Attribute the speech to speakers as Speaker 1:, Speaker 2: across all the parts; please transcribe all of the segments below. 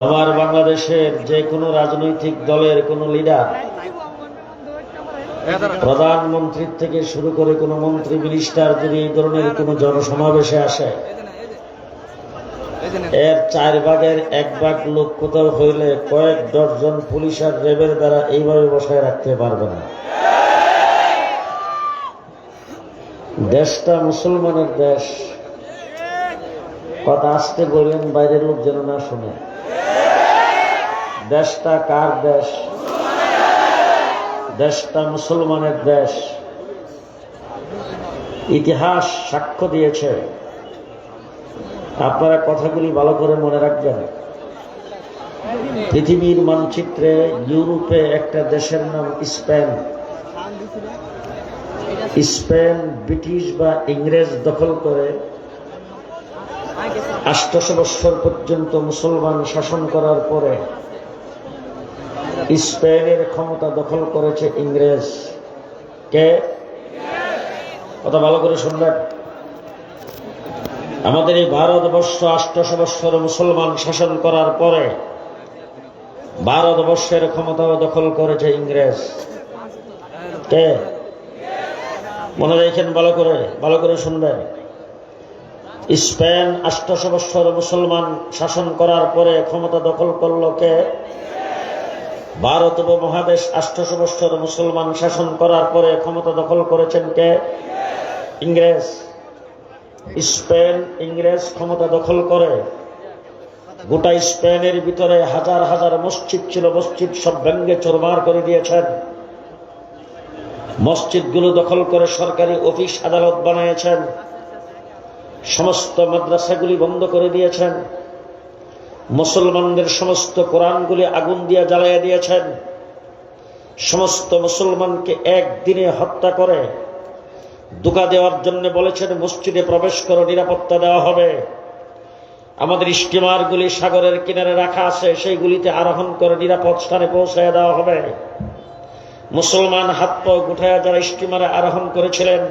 Speaker 1: আমার বাংলাদেশের যে কোনো রাজনৈতিক দলের কোনো লিডার প্রধানমন্ত্রীর থেকে শুরু করে কোনো মন্ত্রী মিনিস্টার যদি এই ধরনের কোনো জনসমাবেশে আসে, এর চার ভাগের এক ভাগ লোক কোথাও হইলে কয়েক ডজন পুলিশ আর রেবের দ্বারা এইভাবে বসায় রাখতে পারবে না। দেশটা মুসলমানের দেশ। কথা আসতে বললেন বাইরের লোক যেন না শুনে। দেশটা কার দেশ? দেশটা মুসলমানের দেশ। ইতিহাস সাক্ষ্য দিয়েছে। আপনারা কথাগুলি ভালো করে মনে রাখবেন। পৃথিবীর মানচিত্রে ইউরোপে একটা দেশের নাম স্পেন। স্পেন, ব্রিটিশ বা ইংরেজ দখল করে আষ্টশো বৎসর পর্যন্ত মুসলমান শাসন করার পরে স্পেনের ক্ষমতা দখল করেছে ইংরেজ। কে? কথা ভালো করে শুনবেন। আমাদের এই ভারতবর্ষ আষ্টশো মুসলমান শাসন করার পরে ভারতবর্ষের ক্ষমতাও দখল করেছে ইংরেজ। কে? মনে রেখেন ভালো করে ভালো করে শুনবেন। স্পেন আষ্টশো মুসলমান শাসন করার পরে ক্ষমতা দখল করল কে? ভারত উপমহাদেশ আষ্টশো বৎসর মুসলমান শাসন করার পরে ক্ষমতা দখল করেছেন কে? ইংরেজ। স্পেন, ইংরেজ ক্ষমতা দখল করে। গোটা স্পেনের ভিতরে হাজার হাজার মসজিদ ছিল, মসজিদ সব ব্যঙ্গে চোরমার করে দিয়েছেন। মসজিদগুলো দখল করে সরকারি অফিস আদালত বানিয়েছেন। সমস্ত মাদ্রাসাগুলি বন্ধ করে দিয়েছেন। মুসলমানদের সমস্ত কোরআনগুলি আগুন দিয়ে জ্বালাইয়া দিয়েছেন। সমস্ত মুসলমানকে একদিনে হত্যা করে দুকা দেওয়ার জন্য বলেছেন, মসজিদে প্রবেশ করো, নিরাপত্তা দেওয়া হবে। আমাদের স্টিমারগুলি সাগরের কিনারে রাখা আছে, সেইগুলিতে আরোহণ করে নিরাপদ স্থানে পৌঁছায় দেওয়া হবে। মুসলমান হাত পা গুঠায়া যারা স্টিমারে আরোহণ করেছিলেন,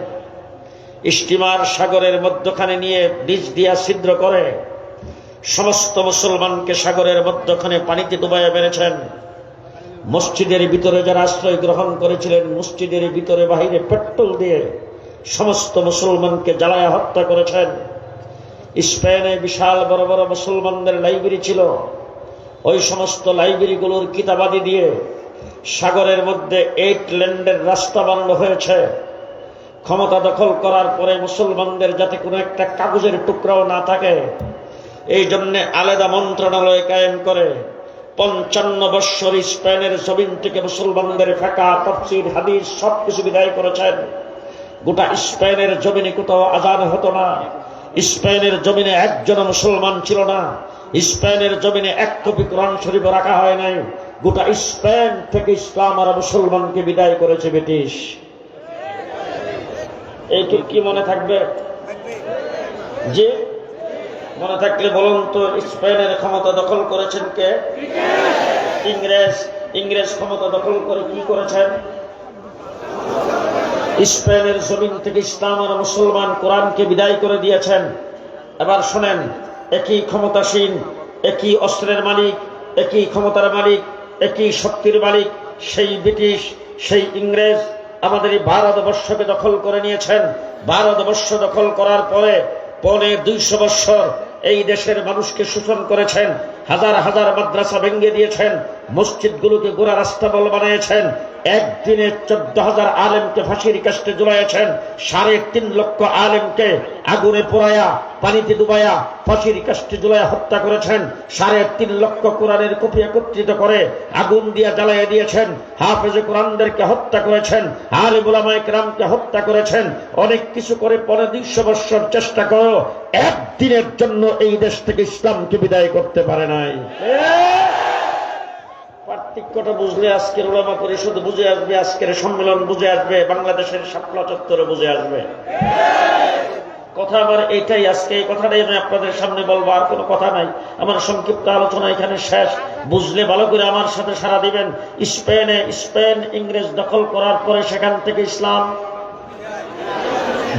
Speaker 1: স্টিমার সাগরের মধ্যখানে নিয়ে বীজ দিয়া ছিদ্র করে সমস্ত মুসলমানকে সাগরের মধ্যখানে পানিতে ডুবাইয়া মেরেছেন। মসজিদের ভিতরে যারা আশ্রয় গ্রহণ করেছিলেন, মসজিদের ভিতরে বাহিরে পেট্রোল দিয়ে সমস্ত মুসলমানকে জ্বালায়া হত্যা করেছেন। স্পেনে বিশাল বড় বড় মুসলমানদের লাইব্রেরি ছিল। ওই সমস্ত লাইব্রেরিগুলোর কিতাবাদি দিয়ে সাগরের মধ্যে এইট ল্যান্ডের রাস্তা বানানো হয়েছে। ক্ষমতা দখল করার পরে মুসলমানদের যাতে কোনো একটা কাগজের টুকরাও না থাকে এই জন্য আলাদা মন্ত্রণালয় কায়েম করে পঞ্চান্ন বৎসর স্পেনের জমিন থেকে মুসলমানদের ফাঁকা তফসির হাদিস সব কিছু বিদায় করেছেন। গোটা স্পেনের জমিনে কোথাও আজান হতো না। স্পেনের জমিনে একজন মুসলমান ছিল না। স্পেনের জমিনে এক কপি কোরআন শরীফ রাখা হয় নাই। গোটা স্পেন থেকে ইসলাম আর মুসলমানকে বিদায় করেছে ব্রিটিশ। এইটুক কি মনে থাকবে? যে মনে থাকলে বলুন তো, স্পেনের ক্ষমতা দখল করেছেন কে? ইংরেজ। ইংরেজ ক্ষমতা দখল করে কি করেছেন? স্পেনের জমিন থেকে ইসলাম আর মুসলমান কোরআনকে বিদায় করে দিয়েছেন। এবার শোনেন, একই ক্ষমতাসীন, একই অস্ত্রের মালিক, একই ক্ষমতার মালিক, একই শক্তির মালিক, সেই ব্রিটিশ, সেই ইংরেজ আমাদের এই ভারতবর্ষকে দখল করে নিয়েছেন। ভারতবর্ষ দখল করার পরে পনে দুইশো বৎসর এই দেশের মানুষকে শোষণ করেছেন, হাজার হাজার মাদ্রাসা ভেঙ্গে দিয়েছেন, মসজিদগুলোকে গোড়া রাস্তা বল বানিয়েছেন একদিনে চোদ্দ হাজার আলেমকে ফাঁসির কাস্টে জুলাইয়েছেন সাড়ে তিন লক্ষ আলেমকে আগুনে পোড়ায়া, পানিতে ডুবাইয়া ফাঁসির কাস্টে জুলাইয়া হত্যা করেছেন, সাড়ে তিন লক্ষ কোরআনের কপি একত্রিত করে আগুন দিয়ে জ্বালাইয়া দিয়েছেন, হাফেজে কোরআনদেরকে হত্যা করেছেন আলে বুলামায় রামকে হত্যা করেছেন, অনেক কিছু করে পরে দুইশো বৎসর চেষ্টা করো একদিনের জন্য এই দেশ থেকে ইসলামকে বিদায় করতে পারে নাই। পার্থক্যটা বুঝলে আজকের ওলামা পরিষদ বুঝে আসবে, আজকের সম্মেলন বুঝে আসবে, বাংলাদেশের সাপলা চত্বরে বুঝে আসবে। কথা আমার এইটাই আজকে এই কথাটাই আমি আপনাদের সামনে বলব, আর কোনো কথা নাই। আমার সংক্ষিপ্ত আলোচনা এখানে শেষ। বুঝলে ভালো করে আমার সাথে সারা দিবেন। স্পেনে, স্পেন ইংরেজ দখল করার পরে সেখান থেকে ইসলাম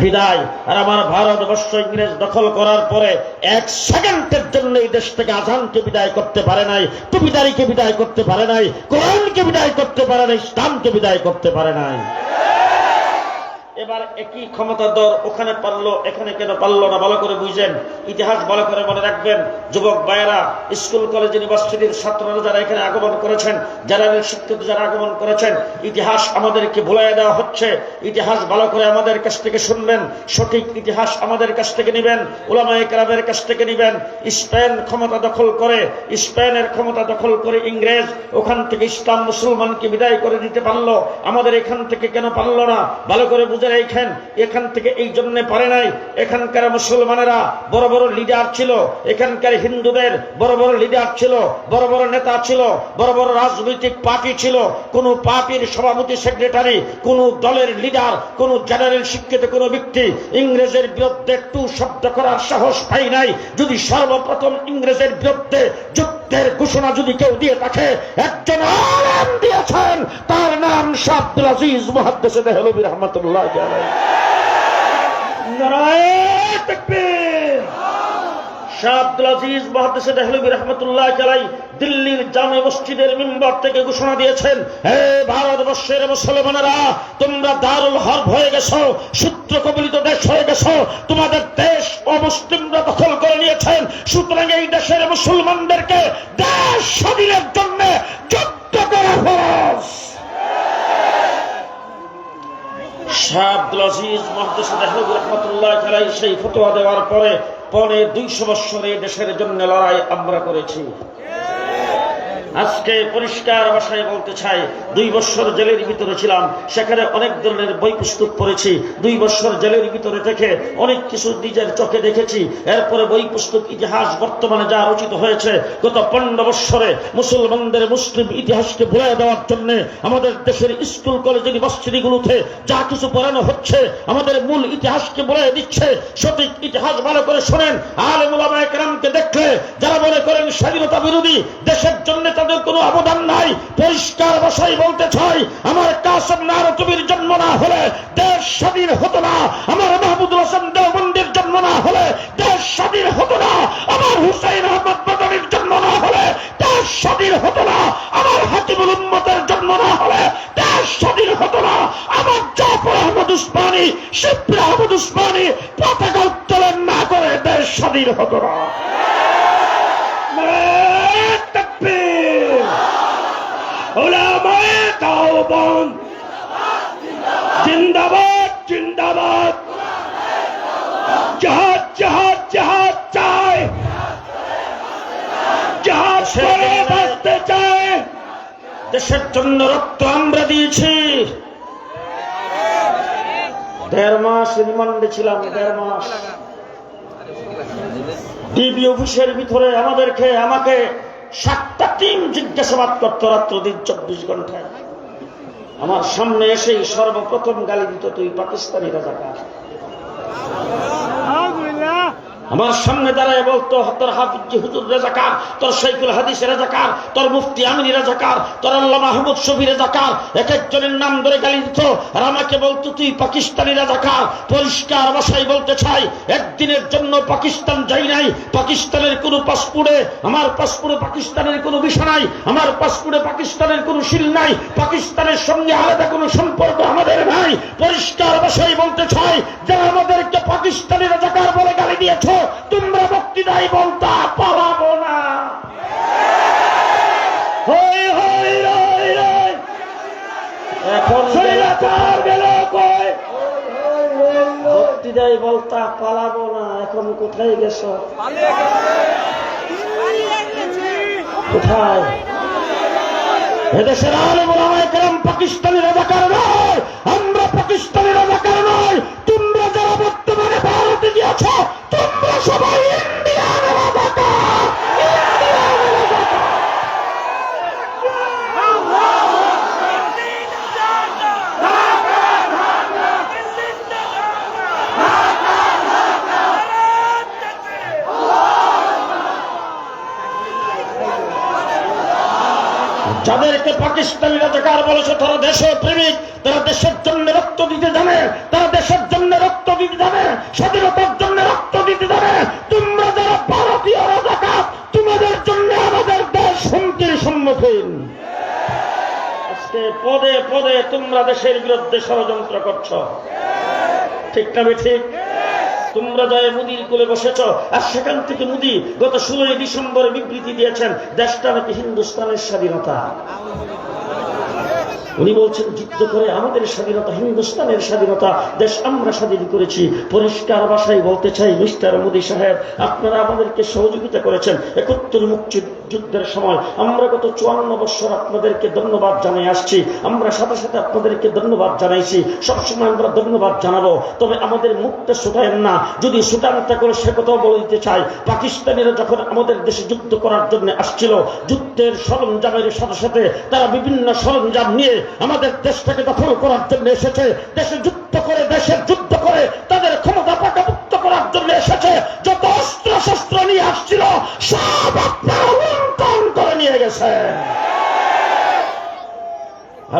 Speaker 1: বিদায়। আর আমার ভারতবর্ষ ইংরেজ দখল করার পরে এক সেকেন্ডের জন্য এই দেশ থেকে আজানকে বিদায় করতে পারে নাই, টুপিদারিকে বিদায় করতে পারে নাই, কোরআনকে বিদায় করতে পারে নাই, ইসলামকে বিদায় করতে পারে নাই। এবার একই ক্ষমতা দর ওখানে পারল, এখানে কেন পারল না, ভালো করে বুঝেন। ইতিহাস ভালো করে মনে রাখবেন, যুবক ভাইয়েরা, স্কুল, কলেজ, ইউনিভার্সিটির ছাত্ররা যারা এখানে আগমন করেছেন, যারা শিক্ষিত যারা আগমন করেছেন, ইতিহাস আমাদেরকে ভুলাই দেওয়া হচ্ছে। ইতিহাস ভালো করে আমাদের কাছ থেকে শুনবেন, সঠিক ইতিহাস আমাদের কাছ থেকে নেবেন ওলামায় কেরামের কাছ থেকে নেবেন। স্পেন ক্ষমতা দখল করে, স্পেনের ক্ষমতা দখল করে ইংরেজ ওখান থেকে ইসলাম মুসলমানকে বিদায় করে দিতে পারল। আমাদের এখান থেকে কেন পারল না? ভালো করে বুঝে এখান থেকে এই পারে নাই। এখানকার মুসলমানেরা বড় বড় লিডার ছিল। এখানকার হিন্দুদের বড় বড় লিডার ছিল। বড় বড় নেতা ছিল। বড় বড় রাজনৈতিক পার্টি ছিল। কোন পার্টির সভাপতি সেক্রেটারি কোন দলের লিডার কোন জেনারেল শিক্ষিত কোন ব্যক্তি ইংরেজের বিরুদ্ধে একটু শব্দ করার সাহস পাই নাই। যদি সর্বপ্রথম ইংরেজের বিরুদ্ধে যুদ্ধের ঘোষণা যদি কেউ দিয়ে থাকে, একজন আলম দিয়েছেন, তার নাম শাহ আজিজ মহাদ্দেশে দেহলবী রহমতুল্লাহ আলাইহি নারায়ে তাকবীর সূত্র এই দেশের মুসলমানদেরকে দেশ স্বাধীনের জন্য যুদ্ধ করা ফরজ মহাদেশ রহমতুল্লাহ সেই ফতোয়া দেওয়ার পরে পরে দুইশো বৎসরে দেশের জন্য লড়াই আমরা করেছি। আজকে পরিষ্কার ভাষায় বলতে চাই, দুই বছর জেলের ভিতরে ছিলাম, সেখানে অনেক ধরনের বই পুস্তক পড়েছি, দুই বছর জেলের ভিতরে থেকে অনেক কিছু নিজের চোখে দেখেছি, এরপরে বই পুস্তক ইতিহাস বর্তমানে যা রচিত হয়েছে, গত পনেরো বৎসরে মুসলমানদের মুসলিম ইতিহাসকে ভুলে দেওয়ার জন্য আমাদের দেশের স্কুল, কলেজ, ইউনিভার্সিটিগুলোতে যা কিছু পড়ানো হচ্ছে, আমাদের মূল ইতিহাসকে বলে দিচ্ছে। সঠিক ইতিহাস ভালো করে শোনেন আলমুলামায়ামকে দেখলে যারা মনে করেন স্বাধীনতা বিরোধী, দেশের জন্য তাদের কোনো অবদান নাই। পরিষ্কার ভাষায় বলতে চাই, আমার কাসম নারতবির জন্ম না হলে দেশ স্বাধীন হতো না, আমার মাহমুদুল হাসান দেওবন্দির জন্ম না হলে দেশ স্বাধীন হতো না, আমার হুসাইন আহমদ বাদানির জন্ম না হলে দেশ স্বাধীন হতো না, আমার হাকিমুল উম্মতের জন্ম না হলে দেশ স্বাধীন হতো না, আমার জাফর আহমদ উসমানী, শিবর আহমদ উসমানী পতাকা উত্তোলন না করে দেশ স্বাধীন হতো না নারায়ে তাকবীর উলামায়ে তাওবান জিন্দাবাদ জিন্দাবাদ। জাহাজ জাহাজ জাহাজ চাই জাহাজ করে বাঁচতে চায়। দেশের জন্য রক্ত আমরা দিয়েছি। দেড় মাস রিমান্ডে ছিলাম দেড় মাস। ডিবি অফিসের ভিতরে আমাদেরকে আমাকে সাতটা টিম জিজ্ঞাসাবাদ করতো রাত্র দিন চব্বিশ ঘন্টায়। আমার সামনে এসেই সর্বপ্রথম গালি দিত, তুই পাকিস্তানি রাজাকার। আমার সামনে দাঁড়ায় বলতো, তোর হাফিজি হুজুর রেজাকার, তোর শৈকুল হাদিস রেজাকার, তোর মুফতি আমিনী রেজাকার, তোর আল্লাহ মাহমুদ শফি রেজাকার এক একজনের নাম ধরে গালি দিত আর আমাকে বলতো, তুই পাকিস্তানি রেজাকার, পরিষ্কার ভাষায় বলতে চাই, একদিনের জন্য পাকিস্তান যাই নাই, পাকিস্তানের কোনো পাসপোর্টে, আমার পাসপোর্টে পাকিস্তানের কোনো বিষয় নাই, আমার পাসপোর্টে পাকিস্তানের কোনো শিল নাই, পাকিস্তানের সঙ্গে আলাদা কোনো সম্পর্ক আমাদের নাই, পরিষ্কার ভাষায় বলতে চাই যারা আমাদেরকে পাকিস্তানি রাজাকার বলে গালি দিয়েছ তোমরা বক্তৃতায় বলতা পালাবো না। হই হই রই রই। এখন রাজাকার গেল কই? বক্তৃতায় বলতা পালাবো না। এখন কোথায় গেছো? কোথায়? এদেশের আলম কেরাম পাকিস্তানি রাজাকার নয় আমরা পাকিস্তানি রাজাকার নয় তোমরা যারা বর্তমানে ভারতে গিয়েছ তোমরা সবাই রাজাকার। যাদেরকে পাকিস্তানি রাজাকার বলেছে, তারা দেশ প্রেমিক তারা দেশের জন্য রক্ত দিতে জানে, তারা দেশের জন্য দিতে জানে স্বাধীনতার জন্য রক্ত দিতে জানে তোমরা যারা ভারতীয় রাজাকার, তোমাদের জন্য আমাদের দেশ হুমকির সম্মুখীন। পদে পদে তোমরা দেশের বিরুদ্ধে ষড়যন্ত্র করছ। ঠিক না ঠিক? তোমরা যায় মুদির কোলে বসেছ, আর সেখান থেকে মুদি গত ষোলোই ডিসেম্বরে বিবৃতি দিয়েছেন, দেশটা নাকি হিন্দুস্তানের স্বাধীনতা। উনি বলছেন, যুদ্ধ করে আমাদের স্বাধীনতা, হিন্দুস্তানের স্বাধীনতা, দেশ আমরা স্বাধীন করেছি। পরিষ্কার ভাষায় বলতে চাই, মিস্টার মোদী সাহেব, আপনারা আমাদেরকে সহযোগিতা করেছেন। একাত্তর মুক্তি যুদ্ধের সময় আমরা গত চুয়ান্ন বছর আপনাদেরকে ধন্যবাদ জানাই আসছি। আমরা সাথে সাথে আপনাদেরকে ধন্যবাদ জানাইছি। সবসময় আমরা ধন্যবাদ জানাব। তবে আমাদের মুখটা শুটায়েন না। যদি শুটানটা করে সে কথাও বলে দিতে চাই। পাকিস্তানিরা যখন আমাদের দেশে যুদ্ধ করার জন্য আসছিল, যুদ্ধের সরঞ্জামের সাথে সাথে তারা বিভিন্ন সরঞ্জাম নিয়ে আমাদের দেশটাকে দখল করার জন্য এসেছে দেশে যুদ্ধ করে দেশের যুদ্ধ করে তাদের ক্ষমতা পাকাপুক্ত করার জন্য এসেছে। যত অস্ত্র শস্ত্র নিয়ে আসছিল সব আপনারা লুণ্ঠন করে নিয়ে গেছে।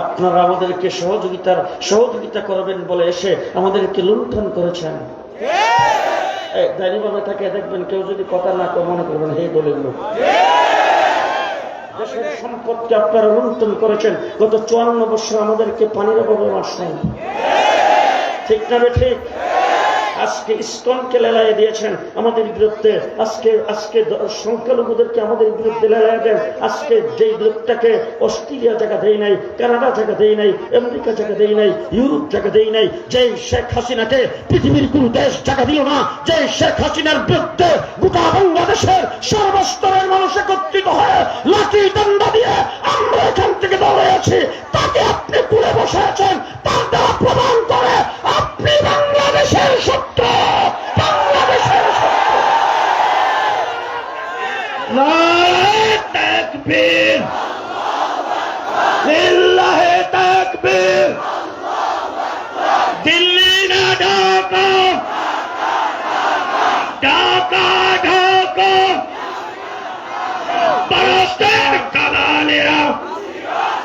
Speaker 1: আপনারা আমাদেরকে সহযোগিতার সহযোগিতা করবেন বলে এসে আমাদেরকে লুণ্ঠন করেছেন। দাঁড়িয়ে থাকে দেখবেন কেউ যদি কথা না কয় মনে করবেন হে দলের লোক। দেশের সম্পদকে আপনারা লুণ্ঠন করেছেন, গত চুয়ান্ন বছর আমাদেরকে পানির অভাবে আসেন ঠিক না ঠিক? আজকে ইস্কনকে লেলাইয়ে দিয়েছেন আমাদের বিরুদ্ধে। আজকে আজকে সংখ্যালঘুদেরকে আমাদের বিরুদ্ধে লেলাইয়ে দেন। আজকে যেই লোকটাকে অস্ট্রেলিয়া জায়গা দেয় নাই, কানাডা জায়গা দেয় নাই, আমেরিকা জায়গা দেয় নাই, ইউরোপ জায়গা দেয় নাই, যেই শেখ হাসিনাকে পৃথিবীর কোন দেশ জায়গা দিল না যে শেখ হাসিনার বিরুদ্ধে গোটা বাংলাদেশের সর্বস্তরের মানুষ একত্রিত হয়ে লাঠি দণ্ড দিয়ে আমরা এখান থেকে দৌড়ে আছি, তাকে আপনি তুলে বসে আছেন তার দ্বারা প্রমাণ করে আপনি বাংলাদেশের শত্রু বাংলাদেশের নারায়ে তাকবীর লিল্লাহে তাকবীর দিল্লি না ঢাকা ঢাকা ঢাকা ভারতের কালালেরা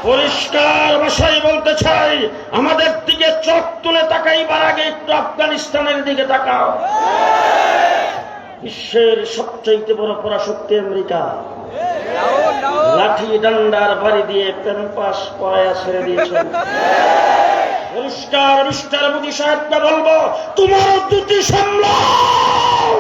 Speaker 1: পরিষ্কার ভাষায় বলতে চাই, আমাদের দিকে চোখ তুলে তাকাইবার আগে একটু আফগানিস্তানের দিকে তাকাও। বিশ্বের সবচাইতে বড় পরাশক্তি আমেরিকা। লাঠি ডান্ডার বাড়ি দিয়ে প্যাম্পাস পরায়া ছেড়ে দিয়েছেন পরিষ্কার মিস্টার মোদী সাহেবকে বলব তোমার দুটি সামলাও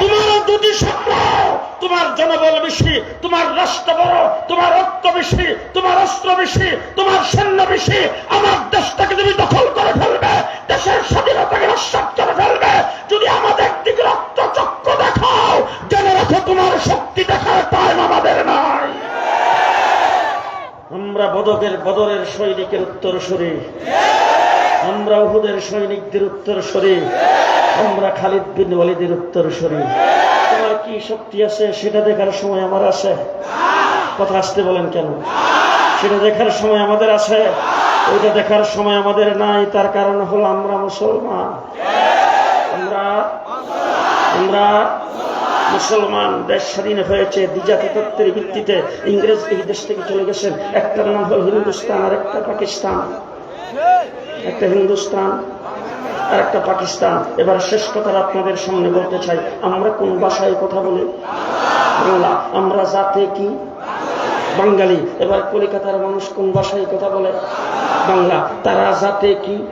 Speaker 1: তোমার দুটি সামলাও তোমার জনবল বেশি, তোমার রাষ্ট্র বড়, তোমার রক্ত বেশি, তোমার অস্ত্র বেশি, তোমার সৈন্য বেশি, আমার দেশটাকে তুমি দখল করে ফেলবে, দেশের স্বাধীনতাকে নস্বাত করে ফেলবে। যদি আমাদের দিকে রক্ত চক্র দেখাও, জেনে রাখো তোমার শক্তি দেখার টাইম আমাদের নাই। আমরা বদকের বদরের সৈনিকের উত্তর সরি আমরা উহুদের সৈনিকদের উত্তর সরি আমরা খালিদ বিন ওয়ালিদের উত্তর সরি কি শক্তি আছে সেটা দেখার সময় আমার আছে? কথা আসতে বলেন কেন? সেটা দেখার সময় আমাদের আছে, ওইটা দেখার সময় আমাদের নাই, তার কারণ হলো আমরা মুসলমান। আমরা আমরা মুসলমান, দেশ স্বাধীন হয়েছে দ্বিজাতি তত্ত্বের ভিত্তিতে ইংরেজ এই দেশ থেকে চলে গেছেন। একটার নাম হল হিন্দুস্তান আর একটা পাকিস্তান। একটা হিন্দুস্তান আর একটা পাকিস্তান। এবার শেষ কথা আপনাদের সামনে বলতে চাই, আমরা কোন ভাষায় কথা বলি? বাংলা। আমরা জাতে কি? বাঙালি। এবার কলিকাতার মানুষ কোন ভাষায় কথা বলে? বাংলা। তারা জাতে কি?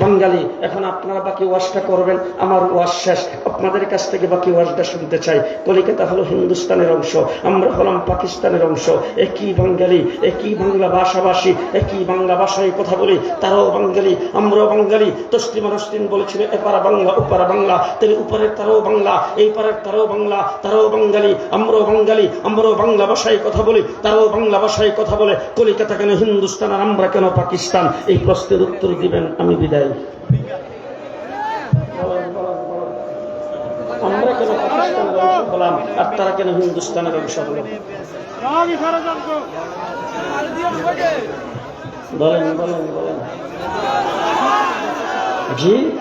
Speaker 1: বাঙালি, এখন আপনারা বাকি ওয়াশটা করবেন, আমার ওয়াজ শেষ। আপনাদের কাছ থেকে বাকি ওয়াজটা শুনতে চাই। কলিকাতা হলো হিন্দুস্তানের অংশ, আমরা হলাম পাকিস্তানের অংশ। একই বাঙালি, একই বাংলা ভাষাভাষী, একই বাংলা ভাষায় কথা বলি, তারাও বাঙালি, আমরাও বাঙালি। তসলিমা রসলিন বলেছিল, এপারা বাংলা, ওপারা বাংলা। তেলে উপরের তারাও বাংলা, এই পারের তারাও বাংলা, তারাও বাঙালি, আমরাও বাঙালি, আমরাও বাংলা ভাষায় কথা বলি, তারাও বাংলা ভাষায় কথা বলে। কলিকাতা কেন হিন্দুস্তান আর আমরা কেন পাকিস্তান? এই প্রশ্নের উত্তর দিবেন, আমি বিদায়। বলেন। আমরা কেন পাকিস্তানের অংশ হলাম? আর তারা কেন হিন্দুস্তানের অংশ হল? বলেন বলেন বলেন। জি?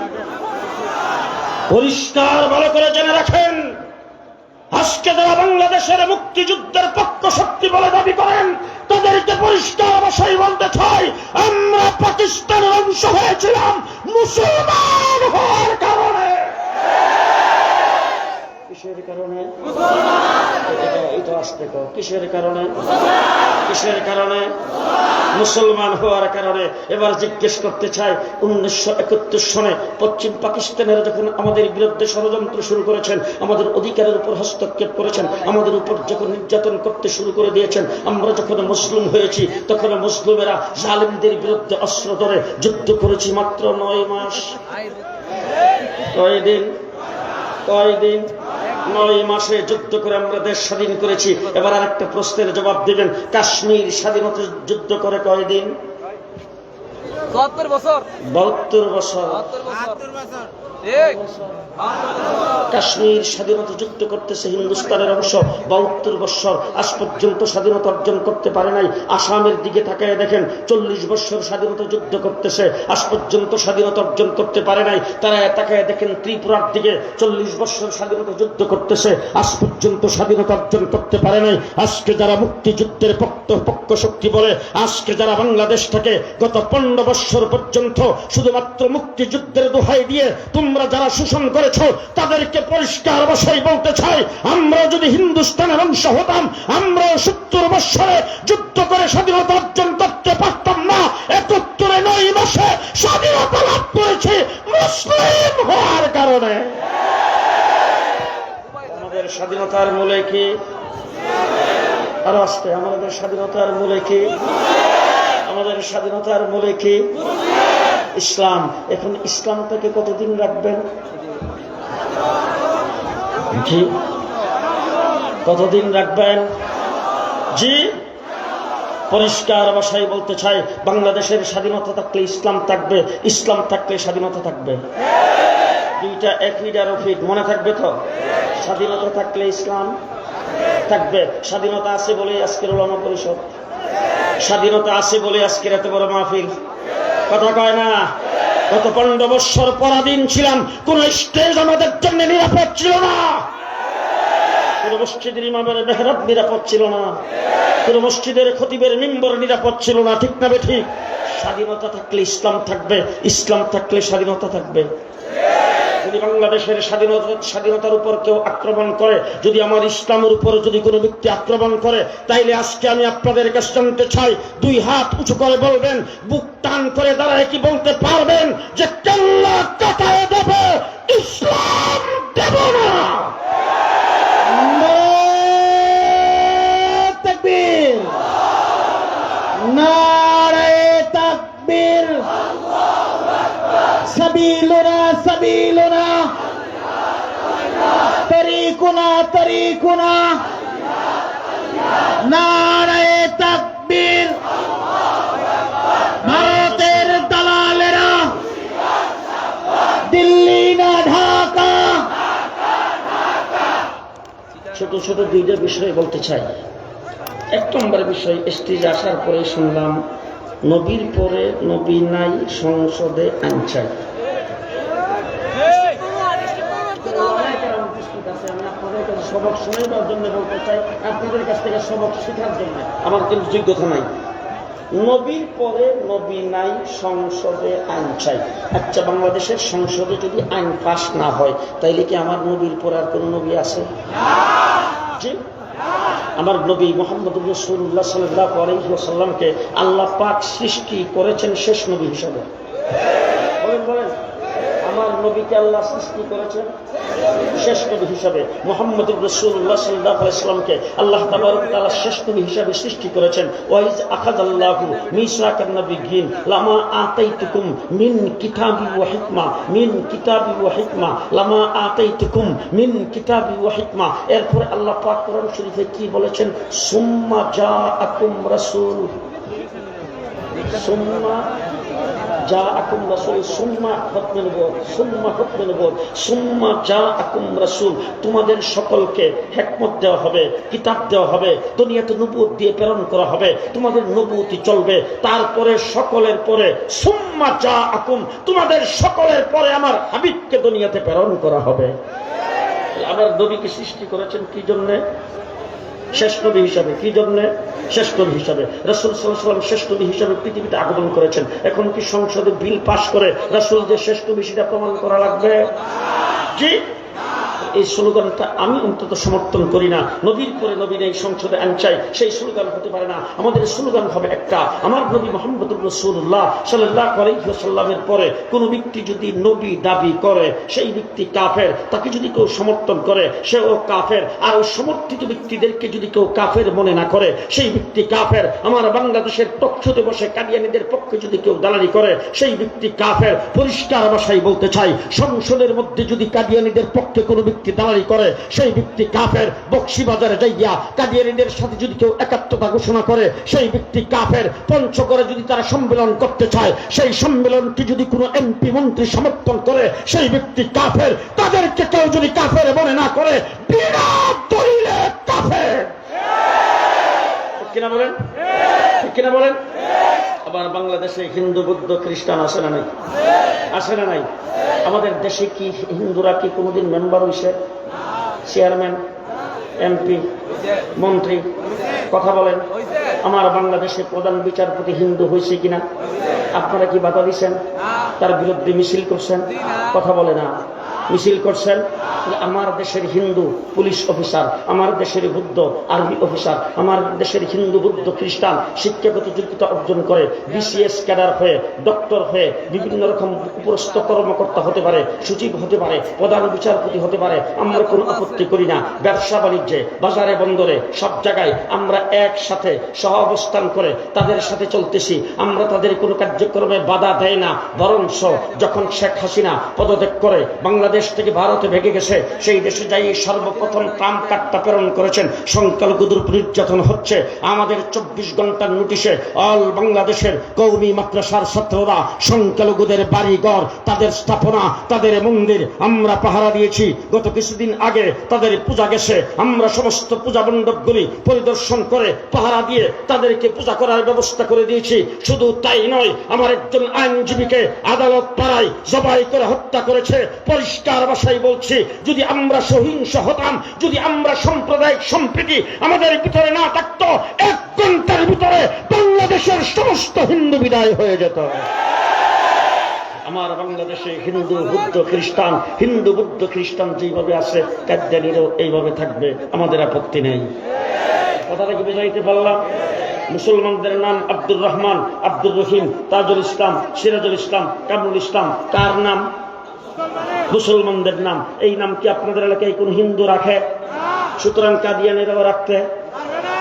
Speaker 1: পরিষ্কার, ভালো করে জেনে রাখেন। আজকে যারা বাংলাদেশের মুক্তিযুদ্ধের পক্ষ শক্তি বলে দাবি করেন, তাদেরকে পরিষ্কার ভাষায় বলতে চাই, আমরা পাকিস্তানের অংশ হয়েছিলাম মুসলমান হওয়ার কারণে কিসের কারণে কও কিসের কারণে? কিসের কারণে? মুসলমান হওয়ার কারণে। এবার জিজ্ঞেস করতে চাই, উনিশশো একাত্তর সনে পশ্চিম পাকিস্তানের যখন আমাদের বিরুদ্ধে ষড়যন্ত্র শুরু করেছেন, আমাদের অধিকারের উপর হস্তক্ষেপ করেছেন, আমাদের উপর যখন নির্যাতন করতে শুরু করে দিয়েছেন, আমরা যখন মুসলিম হয়েছি, তখন মুসলিমেরা জালিমদের বিরুদ্ধে অস্ত্র ধরে যুদ্ধ করেছি মাত্র নয় মাস। কয় দিন দিন নয় মাসে যুদ্ধ করে আমরা দেশ স্বাধীন করেছি। এবার আর একটা প্রশ্নের জবাব দিবেন কাশ্মীর স্বাধীনতা যুদ্ধ করে কয়দিন?
Speaker 2: বছর।
Speaker 1: বাহাত্তর বছর।
Speaker 2: বছর। ঠিক
Speaker 1: কাশ্মীর স্বাধীনতা যুদ্ধ করতেছে হিন্দুস্তানের অংশ। বাহাত্তর বছর আজ পর্যন্ত স্বাধীনতা অর্জন করতে পারে নাই। আসামের দিকে তাকায় দেখেন, চল্লিশ বছর স্বাধীনতা যুদ্ধ করতেছে, আজ পর্যন্ত স্বাধীনতা অর্জন করতে পারে নাই। তারা তাকায় দেখেন, ত্রিপুরার দিকে চল্লিশ বছর স্বাধীনতা যুদ্ধ করতেছে, আজ পর্যন্ত স্বাধীনতা অর্জন করতে পারে নাই। আজকে যারা মুক্তিযুদ্ধের পক্ষ পক্ষ শক্তি বলে, আজকে যারা বাংলাদেশ বাংলাদেশটাকে গত পনেরো বৎসর পর্যন্ত শুধুমাত্র মুক্তিযুদ্ধের দোহাই দিয়ে তোমরা যারা শোষণ করেছ, তাদেরকে পরিষ্কার ভাষায় বলতে চাই, আমরা যদি হিন্দুস্তানের অংশ হতাম আমরা সত্তর বৎসরে যুদ্ধ করে স্বাধীনতা অর্জন করতে পারতাম না। একাত্তরে নয় মাসে স্বাধীনতা লাভ করেছি মুসলিম হওয়ার কারণে। আমাদের স্বাধীনতার মূলে কি? আরও আসতে, আমাদের স্বাধীনতার মূলে কি? আমাদের স্বাধীনতার মূলে কি? ইসলাম, এখন ইসলামটাকে কতদিন রাখবেন? জি কতদিন রাখবেন? জি, পরিষ্কার ভাষায় বলতে চাই, বাংলাদেশের স্বাধীনতা থাকলে ইসলাম থাকবে, ইসলাম থাকলে স্বাধীনতা থাকবে। দুইটা ফিট আর মনে থাকবে তো? স্বাধীনতা থাকলে ইসলাম থাকবে। স্বাধীনতা আছে বলে আজকের ওলামা পরিষদ। স্বাধীনতা আছে বলে আজকের এত বড় মাহফিল। কথা কয় না? গত পনেরো বৎসর পরাধীন ছিলাম। কোন স্টেজ আমাদের জন্য নিরাপদ ছিল না। নিরাপদ ছিল না। মিম্বর নিরাপদ ছিল না। ঠিক? স্বাধীনতা থাকলে ইসলাম থাকবে। ইসলাম থাকলে স্বাধীনতা থাকবে। যদি বাংলাদেশের স্বাধীনতা স্বাধীনতার উপর কেউ আক্রমণ করে, যদি আমার ইসলামের উপর যদি কোনো ব্যক্তি আক্রমণ করে, তাইলে আজকে আমি আপনাদের কাছে জানতে চাই, দুই হাত উঁচু করে বলবেন, বুক টান করে দাঁড়ায় কি বলতে পারবেন যে কেল্লা কাটায় দেব, ইসলাম দেব না।
Speaker 3: তকবীর নারায়ে তাকবীর ভারতের দালালেরা। দিল্লি না ঢাকা।
Speaker 1: ছোট ছোট দুইটা বিষয় বলতে চাই। এক নম্বর বিষয়, স্টেজে আসার পরে শুনলাম, নবীর পরে নবী নাই সংসদে আইন চাই সবক শোনাবার জন্য বলতে চাই আপনাদের কাছ থেকে সবক শেখার জন্য। আমার কিন্তু যোগ্যতা নাই। নবীর পরে নবী নাই, সংসদে আইন চাই। আচ্ছা বাংলাদেশের সংসদে যদি আইন পাশ না হয়, তাইলে কি আমার নবীর পরে আর কোন নবী আছে? আমার নবী মোহাম্মদ রসুল্লাহ সাল্লাহ আলহিহাসাল্লামকে আল্লাহ পাক সৃষ্টি করেছেন শেষ নবী হিসাবে। বলেন বলেন। আমার নবীকে আল্লাহ সৃষ্টি করেছেন শেষ নবী হিসাবে। মোহাম্মদ রসুল্লাহ সাল্লাহ ইসলামকে আল্লাহ তাবারক তাআলা শেষ নবী হিসাবে সৃষ্টি করেছেন। ওয়াইজ আখাদ আল্লাহু মিসরাকান নবিয়্যিন লামা আতাইতুকুম মিন কিতাবি ওয়া হিকমা, মিন কিতাবি ওয়া হিকমা, লামা আতাইতুকুম মিন কিতাবি ওয়া হিকমা। এরপরে আল্লাহ পাক কোরআন শরীফে কি বলেছেন? সুম্মা জাআকুম রাসূল। সুম্মা যা আকুম সুম্মা সুম্মা সুম্মা আকুম রাসুল। তোমাদের সকলকে হেকমত দেওয়া হবে, কিতাব দেওয়া হবে, দুনিয়াতে নবুত দিয়ে প্রেরণ করা হবে, তোমাদের নবুয়তি চলবে। তারপরে সকলের পরে, সুম্মা যা আকুম তোমাদের সকলের পরে আমার হাবিবকে দুনিয়াতে প্রেরণ করা হবে। আমার নবীকে সৃষ্টি করেছেন কি জন্যে? শেষ নবী হিসাবে কি জন্যে? শেষ নবী হিসাবে। রাসুল সাল্লাম শেষ নবী হিসাবে পৃথিবীতে আগমন করেছেন। এখন কি সংসদে বিল পাশ করে রাসুল যে শেষ নবী সেটা প্রমাণ করা লাগবে? জি। এই স্লোগানটা আমি অন্তত সমর্থন করি না। নবীর পরে নবীর এই সংসদে আইন চাই, সেই স্লোগান হতে পারে না। আমাদের স্লোগান হবে একটা। আমার নবী মোহাম্মদ রসুল্লাহ সাল্লাহ আলাইসাল্লামের পরে কোনো ব্যক্তি যদি নবী দাবি করে, সেই ব্যক্তি কাফের। তাকে যদি কেউ সমর্থন করে, সেও কাফের। আর ওই সমর্থিত ব্যক্তিদেরকে যদি কেউ কাফের মনে না করে, সেই ব্যক্তি কাফের। আমার বাংলাদেশের পক্ষতে বসে কাদিয়ানিদের পক্ষে যদি কেউ দালালি করে, সেই ব্যক্তি কাফের। পরিষ্কার ভাষায় বলতে চাই, সংসদের মধ্যে যদি কাদিয়ানিদের পক্ষে কোনো ব্যক্তি দালালি করে, সেই ব্যক্তি কাফের বক্সিবাজারে যাইয়া কাদিয়ানিদের সাথে যদি কেউ একাত্মতা ঘোষণা করে, সেই ব্যক্তি কাফের পঞ্চগড়ে যদি তারা সম্মেলন করতে চায়, সেই সম্মেলনটি যদি কোনো এমপি মন্ত্রী সমর্থন করে, সেই ব্যক্তি কাফের, তাদেরকে কেউ যদি কাফের মনে না করে কাফের। কিনা বলেন? কিনা বলেন? আবার বাংলাদেশে হিন্দু, বৌদ্ধ, খ্রিস্টান আসে না নাই? আসে না নাই? আমাদের দেশে কি হিন্দুরা কি কোনোদিন মেম্বার হয়েছে চেয়ারম্যান, এমপি, মন্ত্রী, কথা বলেন। আমার বাংলাদেশের প্রধান বিচারপতি হিন্দু হয়েছে কিনা? আপনারা কি বাধা দিচ্ছেন তার বিরুদ্ধে মিছিল করছেন? কথা বলে না। মিছিল করছেন? আমার দেশের হিন্দু পুলিশ অফিসার, আমার দেশের বুদ্ধ আর্মি অফিসার, আমার দেশের হিন্দু বুদ্ধ খ্রিস্টান শিক্ষাগত যোগ্যতা অর্জন করে বিসিএস ক্যাডার হয়ে, ডক্টর হয়ে বিভিন্ন রকম উপরস্থ কর্মকর্তা হতে পারে, সচিব হতে পারে, প্রধান বিচারপতি হতে পারে, আমরা কোনো আপত্তি করি না। ব্যবসা বাণিজ্যে, বাজারে, বন্দরে, সব জায়গায় আমরা একসাথে সহ অবস্থান করে তাদের সাথে চলতেছি। আমরা তাদের কোনো কার্যক্রমে বাধা দেয় না। বরঞ্চ যখন শেখ হাসিনা পদত্যাগ করে বাংলাদেশ থেকে ভারতে ভেঙে গেছে সেই দেশে যাই সর্বপ্রথম ট্রাম্প কার্ডটা প্রেরণ করেছেন। সংখ্যালঘুদের উপর নির্যাতন হচ্ছে। আমাদের চব্বিশ ঘণ্টার নোটিশে অল বাংলাদেশের কৌমি মাদ্রাসার ছাত্ররা সংখ্যালঘুদের বাড়িঘর, তাদের স্থাপনা, তাদের মন্দির আমরা পাহারা দিয়েছি। গত কিছুদিন আগে তাদের পূজা গেছে। আমরা সমস্ত পূজা মণ্ডপগুলি পরিদর্শন করে পাহারা দিয়ে তাদেরকে পূজা করার ব্যবস্থা করে দিয়েছি। শুধু তাই নয়, আমার একজন আইনজীবীকে আদালত পাড়ায় জবাই করে হত্যা করেছে। পরিষ্কার ভাষায় বলছি যদি আমরা সহিংস হতাম যদি আমরা সাম্প্রদায়িক সম্প্রীতি আমাদের ভিতরে না থাকতো, এক ঘণ্টার ভিতরে বাংলাদেশের সমস্ত হিন্দু বিদায় হয়ে যেত। আমার বাংলাদেশে হিন্দু, বুদ্ধ, খ্রিস্টান, হিন্দু, বুদ্ধ, খ্রিস্টান যেভাবে আছে কাদ্যানিরও এইভাবে থাকবে, আমাদের আপত্তি নেই। কথাটা কি বুঝাইতে পারলাম? মুসলমানদের নাম আব্দুর রহমান, আব্দুর রহিম, তাজুল ইসলাম, সিরাজুল ইসলাম, কামরুল ইসলাম, কার নাম? মুসলমানদের নাম, এই নাম কি আপনাদের এলাকায় কোন হিন্দু রাখে? সুতরাং কাদিয়ানেরাও রাখতে।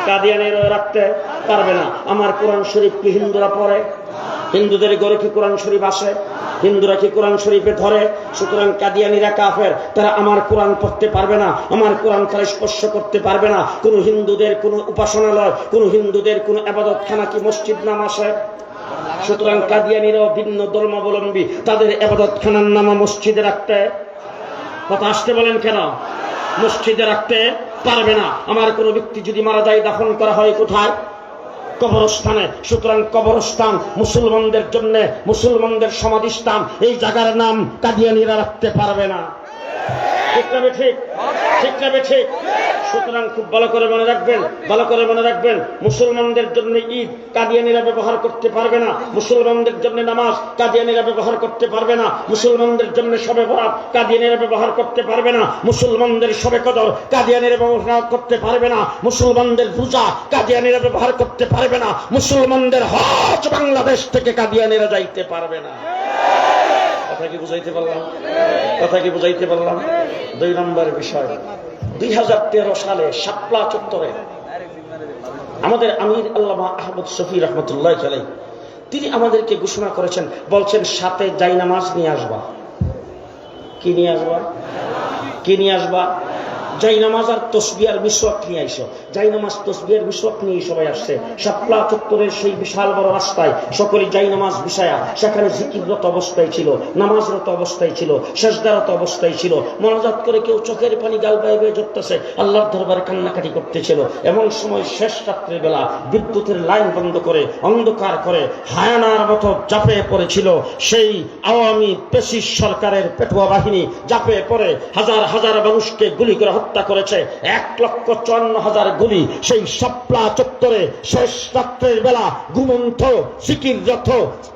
Speaker 1: কাদিয়ানেরাও রাখতে পারবে না। আমার কোরআন শরীফ কি হিন্দুরা পড়ে? হিন্দুদের ঘরে কি কোরআন শরীফ আসে? হিন্দুরা কি কোরআন শরীফে ধরে? সুতরাং কাদিয়ানিরা কাফের, তারা আমার কোরআন পড়তে পারবে না। আমার কোরআন তারা স্পর্শ করতে পারবে না। কোন হিন্দুদের কোন উপাসনালয়, কোন হিন্দুদের কোন আবাদতখানা কি মসজিদ নাম আসে? সুতরাং কাদিয়ানিরাও ভিন্ন ধর্মাবলম্বী। তাদের আবাদতখানার নামা মসজিদে রাখতে কথা আসতে বলেন কেন? মসজিদে রাখতে পারবে না। আমার কোনো ব্যক্তি যদি মারা যায়, দাফন করা হয় কোথায়? কবরস্থানে। সুতরাং কবরস্থান মুসলমানদের জন্য, মুসলমানদের সমাধিস্থান, এই জায়গার নাম কাদিয়ানিরা রাখতে পারবে না। ঠিক না ঠিক? ঠিক না ঠিক? সুতরাং খুব ভালো করে মনে রাখবেন, ভালো করে মনে রাখবেন, মুসলমানদের জন্য ঈদ কাদিয়ানিরা ব্যবহার করতে পারবে না, মুসলমানদের জন্য নামাজ কাদিয়ানিরা ব্যবহার করতে পারবে না, মুসলমানদের জন্য সবে বরাত কাদিয়ানিরা ব্যবহার করতে পারবে না, মুসলমানদের সবে কদর কাদিয়ানিরা ব্যবহার করতে পারবে না, মুসলমানদের পূজা কাদিয়ানিরা ব্যবহার করতে পারবে না, মুসলমানদের হজ বাংলাদেশ থেকে কাদিয়ানিরা যাইতে পারবে না। কথা কি বুঝাইতে পারলাম? কথা কি বুঝাইতে পারলাম? দুই নম্বর বিষয়। দুই হাজার তেরো সালে সাপলা চত্বরে আমাদের আমির আল্লামা আহমদ শফি রহমতুল্লাহ চালাই তিনি আমাদেরকে ঘোষণা করেছেন, বলছেন, সাথে জাইনামাজ নিয়ে আসবা। কি নিয়ে আসবা? কি নিয়ে আসবা? যাই নামাজ আর তসবিয়ার মিসওয়াক নিয়ে আইসো, যাই নামাজ তসবিয়ার মিসওয়াক নিয়ে সবাই আসছে। শাপলা চত্বরের সেই বিশাল বড় রাস্তায় সকলে যাই নামাজ বিষয়া, সেখানে জিকিররত অবস্থায় ছিল, নামাজরত অবস্থায় ছিল শেষদারত অবস্থায় ছিল। মনোজাত করে কেউ চোখের পানি গাল বায়ে বেয়ে জড়তেছে, আল্লাহর দরবারে কান্নাকাটি করতেছিল। এমন সময় শেষ রাত্রের বেলা বিদ্যুতের লাইন বন্ধ করে, অন্ধকার করে হায়ানার মতো চাপে পড়েছিল সেই আওয়ামী পেশিস সরকারের পেটুয়া বাহিনী। চাপে পড়ে হাজার হাজার মানুষকে গুলি করে হত্যা হত্যা করেছে। এক লক্ষ চুয়ান্ন হাজার গুলি। সেই সাপলা চত্বরে শেষ রাত্রের বেলা ঘুমন্ত সিকির রথ,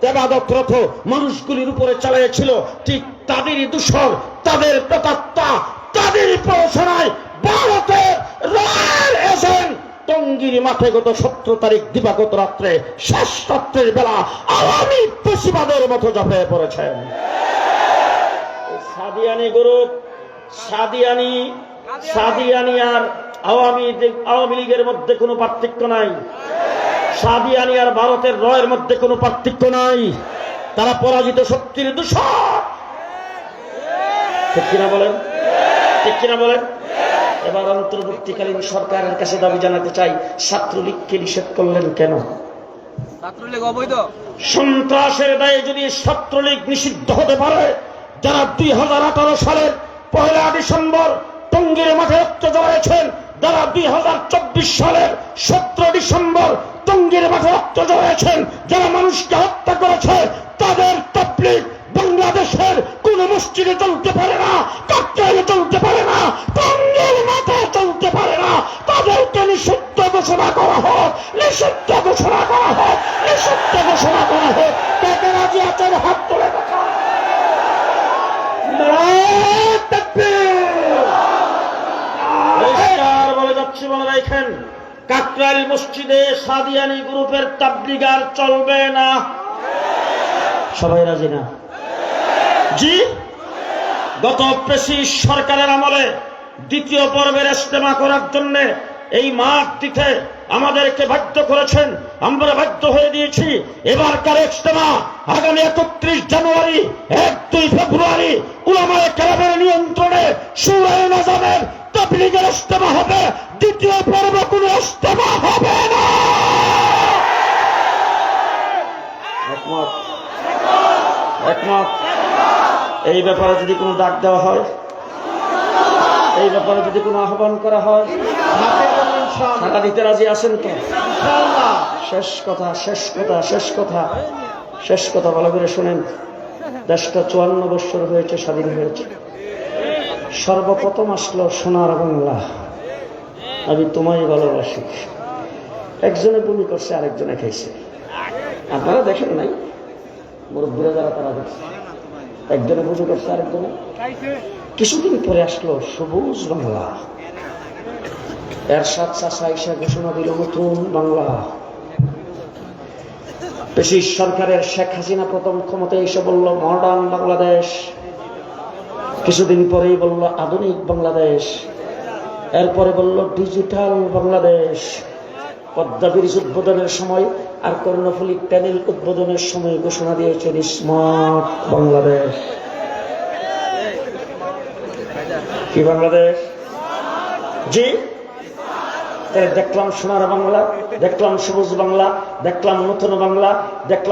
Speaker 1: তেবাদত রথ মানুষগুলির উপরে চালিয়েছিল ঠিক তাদেরই দূষণ, তাদের প্রেতাত্মা তাদেরই প্ররোচনায় ভারতের এজেন্ট। টঙ্গির মাঠে গত সতেরো তারিখ দিবাগত রাত্রে শেষ রাত্রের বেলা আওয়ামী পেশিবাদের মতো ঝাঁপিয়ে পড়েছেন। সাদিয়ানি গ্রুপ, সাদিয়ানি সাদিয়ানি আর আওয়ামী আওয়ামী লীগের মধ্যে কোনো পার্থক্য নাই। সাদিয়ানি আর ভারতের রয়ের মধ্যে কোনো পার্থক্য নাই। তারা পরাজিত শক্তির দূষণ ঠিক কিনা বলেন? ঠিক কিনা বলেন? এবার অন্তর্বর্তীকালীন সরকারের কাছে দাবি জানাতে চাই ছাত্রলীগকে নিষেধ করলেন কেন?
Speaker 2: ছাত্রলীগ অবৈধ?
Speaker 1: সন্ত্রাসের দায়ে যদি ছাত্রলীগ নিষিদ্ধ হতে পারে যারা দুই হাজার আঠারো সালের পয়লা ডিসেম্বর টঙ্গির মাঠে রক্ত জড়াইছেন যারা দুই হাজার চব্বিশ সালের সতেরো ডিসেম্বর টঙ্গির মাঠে রক্ত জড়াইছেন যারা মানুষকে হত্যা করেছে, তাদের তবলিগ বাংলাদেশের কোন মসজিদে চলতে পারে না কাকটাইলে চলতে পারে না টঙ্গির মাঠে চলতে পারে না। তাদেরকে নিষিদ্ধ ঘোষণা করা হোক, নিষিদ্ধ ঘোষণা করা হোক, নিষিদ্ধ ঘোষণা করা হোক। কাকে রাজি আছেন? হাত তুলে দেখা! পরিষ্কার বলে যাচ্ছি বলে রাখেন কাকরাইল মসজিদে সাদিয়ানি গ্রুপের তাবলিগার চলবে না। সবাই রাজি না? জি? গত পেশি সরকারের আমলে দ্বিতীয় পর্বের ইস্তেমা করার জন্য এই মাঠ দিতে আমাদেরকে বাধ্য করেছেন, আমরা বাধ্য হয়ে দিয়েছি। এবারকার ইস্তেমা আগামী একত্রিশ জানুয়ারি এক দুই ফেব্রুয়ারি উলামায়ে কেরামের নিয়ন্ত্রণে সুরায় নাজামের তাবলিগের ইস্তেমা হবে। দ্বিতীয় পর্ব কোনো ইস্তেমা হবে না। একমত? একমত? এই ব্যাপারে যদি কোনো ডাক দেওয়া হয়? এই ব্যাপারে যদি কোনো আহ্বান করা হয়? সারা দিতে রাজি আছেন তো? শেষ কথা শেষ কথা শেষ কথা। শেষ কথা ভালো করে শোনেন। দেশটা চুয়ান্ন বছর হয়েছে স্বাধীন হয়েছে। সর্বপ্রথম আসলো সোনার বাংলা। আমি তোমায় ভালোবাসি। একজনে বমি করছে আরেকজনে খাইছে। আপনারা দেখেন নাই? মুরব্বীরা যারা তারা দেখছে। একজনে বমি করছে আরেকজনে। কিছুদিন পরে আসলো সবুজ বাংলা। এর সাত চাষা ইসা ঘোষণা দিল, নতুন বাংলা। বেশি সরকারের শেখ হাসিনা প্রথম ক্ষমতায় এসে বলল, মডার্ন বাংলাদেশ। কিছুদিন পরেই বলল, আধুনিক বাংলাদেশ। এরপরে বলল, ডিজিটাল বাংলাদেশ। পদ্মা ব্রিজ উদ্বোধনের সময় আর কর্ণফুলী প্যানেল উদ্বোধনের সময় ঘোষণা দিয়েছেন স্মার্ট বাংলাদেশ। কি বাংলাদেশ? জি? দেখলাম সোনার বাংলা দেখলাম সবুজ বাংলা দেখলাম নতুন বাংলা দেখলাম